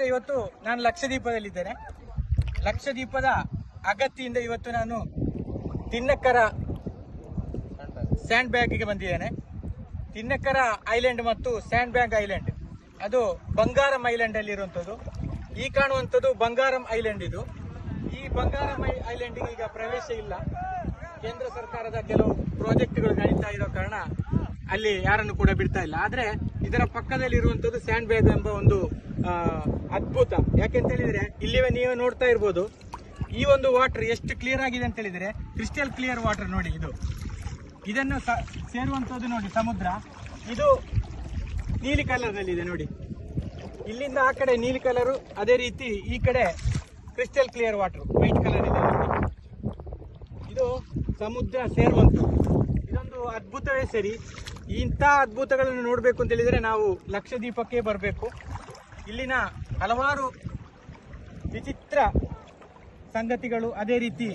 ಸ್ನೇಹಿತರೆ, ಇವತ್ತು ನಾನು ಲಕ್ಷದೀಪದಲ್ಲಿದ್ದೇನೆ ಲಕ್ಷದೀಪದ ಅಗತ್ಯದಿಂದ ಇವತ್ತು ನಾನು ತಿನ್ನಕ್ಕರ ಸ್ಯಾಂಡ್ ಬ್ಯಾಗ್ಗೆ ಬಂದಿದ್ದೇನೆ. ತಿನ್ನಕ್ಕರ ಐಲ್ಯಾಂಡ್ ಮತ್ತು ಸ್ಯಾಂಡ್ ಬ್ಯಾಂಕ್ ಐಲ್ಯಾಂಡ್. ಅದು ಬಂಗಾರಂ ಐಲ್ಯಾಂಡ್ ಅಲ್ಲಿ ಇರುವಂತದ್ದು ಈ ಕಾಣುವಂಥದ್ದು ಬಂಗಾರಂ ಐಲ್ಯಾಂಡ್ ಇದು. ಈ ಬಂಗಾರಂ ಐಲ್ಯಾಂಡ್ಗೆ ಈಗ ಪ್ರವೇಶ ಇಲ್ಲ. ಕೇಂದ್ರ ಸರ್ಕಾರದ ಕೆಲವು ಪ್ರಾಜೆಕ್ಟ್ಗಳು ನಡೀತಾ ಇರೋ ಕಾರಣ ಅಲ್ಲಿ ಯಾರನ್ನು ಕೂಡ ಬಿಡ್ತಾ ಇಲ್ಲ. ಆದ್ರೆ ಇದರ ಪಕ್ಕದಲ್ಲಿ ಇರುವಂತದ್ದು ಸ್ಯಾಂಡ್ ಬ್ಯಾಗ್ ಎಂಬ ಒಂದು ಅದ್ಭುತ. ಯಾಕೆಂತ ಹೇಳಿದ್ರೆ, ಇಲ್ಲಿವೇ ನೀವು ನೋಡ್ತಾ ಇರ್ಬೋದು, ಈ ಒಂದು ವಾಟರ್ ಎಷ್ಟು ಕ್ಲಿಯರ್ ಆಗಿದೆ ಅಂತ ಹೇಳಿದ್ರೆ ಕ್ರಿಸ್ಟಲ್ ಕ್ಲಿಯರ್ ವಾಟರ್ ನೋಡಿ ಇದು. ಇದನ್ನು ಸೇರುವಂತದ್ದು ನೋಡಿ, ಸಮುದ್ರ. ಇದು ನೀಲಿ ಕಲರ್ ಇದೆ ನೋಡಿ. ಇಲ್ಲಿಂದ ಆ ಕಡೆ ನೀಲಿ ಕಲರು ಅದೇ ರೀತಿ ಈ ಕಡೆ crystal clear water white colour ಇದೆ. ಇದು ಸಮುದ್ರ ಸೇರುವಂಥದ್ದು. ಇದೊಂದು ಅದ್ಭುತವೇ ಸರಿ. ಇಂಥ ಅದ್ಭುತಗಳನ್ನು ನೋಡಬೇಕು ಅಂತ ಹೇಳಿದ್ರೆ ನಾವು ಲಕ್ಷದೀಪಕ್ಕೆ ಬರಬೇಕು. ಇಲ್ಲಿನ ಹಲವಾರು ವಿಚಿತ್ರ ಸಂಗತಿಗಳು ಅದೇ ರೀತಿ.